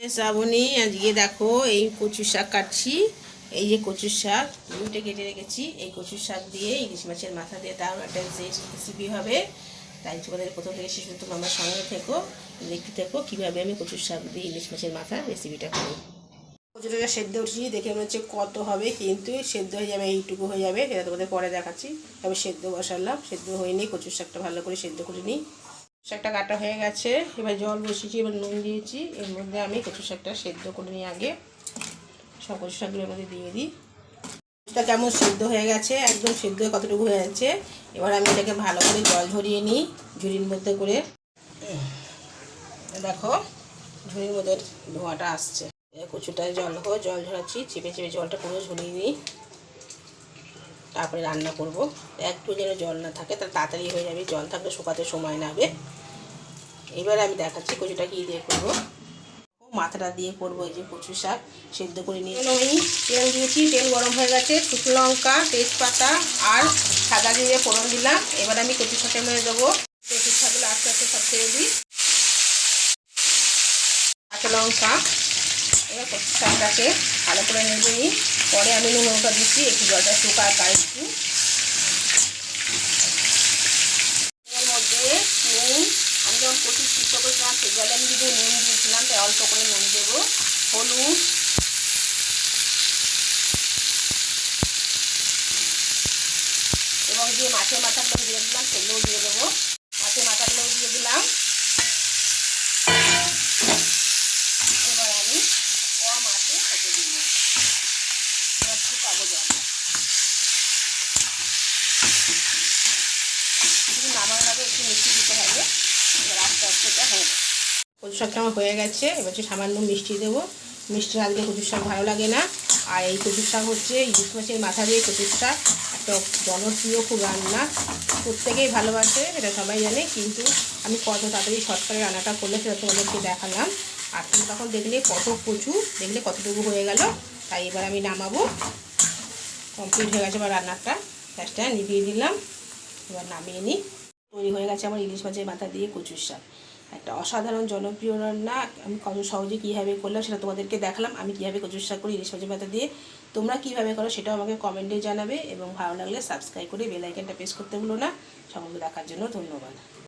শ্রাবণী, আজকে দেখো এই কচু শাক কাটছি। এই যে কচুর শাক দুইটা কেটে রেখেছি। এই কচুর শাক দিয়ে ইলিশ মাছের মাথা দিয়ে তার একটা রেসিপি হবে। তাই তোমাদের প্রথম থেকে শেষ পর্যন্ত আমার সঙ্গে থেকো। দেখতে থেকো কীভাবে আমি কচুর শাক দিয়ে ইলিশ মাছের মাথার রেসিপিটা করি। কচুটা সেদ্ধ উঠছি দেখে মনে হচ্ছে কত হবে, কিন্তু সেদ্ধ হয়ে যাবে, এইটুকু হয়ে যাবে, সেটা তোমাদের পরে দেখাচ্ছি। তবে সেদ্ধ বসালাম, সেদ্ধ হয়নি, কচুর শাকটা ভালো করে সেদ্ধ করে নিই। শাকটা কাটা হয়ে গেছে। এবার জল বসিয়েছি, এবার নুন দিয়েছি। এর মধ্যে আমি কচু শাকটা সেদ্ধ করে নিই আগে। সব কচু শাকগুলোর মধ্যে দিয়ে দিই। কচুটা কেমন সেদ্ধ হয়ে গেছে, একদম সেদ্ধ কতটুকু হয়ে যাচ্ছে, এবার আমি এটাকে ভালো করে জল ঝরিয়ে নিই, ঝুড়ির মধ্যে করে। দেখো, ঝুড়ির মধ্যে ধোঁয়াটা আসছে। কচুটায় জল দেখো জল ঝরাচ্ছি, চেপে চেপে জলটা পুরো ঝরিয়ে নিই। তারপরে রান্না করব। একটু যেন জল না থাকে, তাহলে তাড়াতাড়ি হয়ে যাবে। জল থাকলে শুকাতে সময় লাগবে এবার আমি দেখাচ্ছি কচুটা কী দিয়ে করব। মাথাটা দিয়ে করব এই যে কচু শাক, সেদ্ধ করে নিয়ে আমি তেল দিয়েছি, তেল গরম হয়ে গেছে, শুকনো লঙ্কা, তেজপাতা আর সাদা দিয়ে ফোড়ন দিলাম। এবার আমি কচু শাকের মধ্যে দেবো। কচু শাকগুলো আস্তে আস্তে সব ছেড়ে দিই। কাঁচা লঙ্কা। এবার কচু শাকটাকে ভালো করে নেড়ে নিই পরে আমি নুন লঙ্কা দিচ্ছি, একটু জলটা শুকায় পাই একটু। এর মধ্যে নুন, আমি যখন কচু সিদ্ধ করেছিলাম সে জলে আমি যদি নুন দিয়েছিলাম, তাই অল্প করে নুন দেবো। হলুদ। এবং যে মাছের মাথাগুলো দিয়ে দিলাম সেগুলোও দিয়ে দেবো মাছের মাথাগুলোও দিয়ে দিলাম এবার আমি আছে হতে দিল এবার শুকাবো জল। শুধু নামানোর আগে একটু মিষ্টি দিতে হবে। এবার আস্তে আস্তে হয়ে কচু আমার হয়ে গেছে। এবার হচ্ছে সামান্য মিষ্টি দেবো। মিষ্টি না দিলে কচুর ভালো লাগে না। আর এই কচুর হচ্ছে ইলিশ মাছের মাথা দিয়ে কচুর শাক। একটা জনপ্রিয় খুব রান্না। প্রত্যেকেই ভালোবাসে এটা সবাই জানে। কিন্তু আমি কত তাড়াতাড়ি শর্টকাটে রান্নাটা করলে সেটা তোমাদেরকে দেখালাম। আর তুমি তখন দেখলে কত কচু, দেখলে কতটুকু হয়ে গেল, তাই এবার আমি নামাবো। কমপ্লিট হয়ে গেছে এবার রান্নাটা। গ্যাসটা নিভিয়ে দিলাম। এবার নামিয়ে নিই। তৈরি হয়ে গেছে আমার ইলিশ মাছের মাথা দিয়ে কচুর শাক। একটা অসাধারণ জনপ্রিয় রান্না। আমি কত সহজে কীভাবে করলাম সেটা তোমাদেরকে দেখালাম। আমি কীভাবে কচুর শাক করি ইলিশ মাছের মাথা দিয়ে তোমরা কীভাবে করো সেটাও আমাকে কমেন্টে জানাবে। এবং ভালো লাগলে সাবস্ক্রাইব করে বেল আইকনটা প্রেস করতে ভুলো না। সকলকে দেখার জন্য ধন্যবাদ।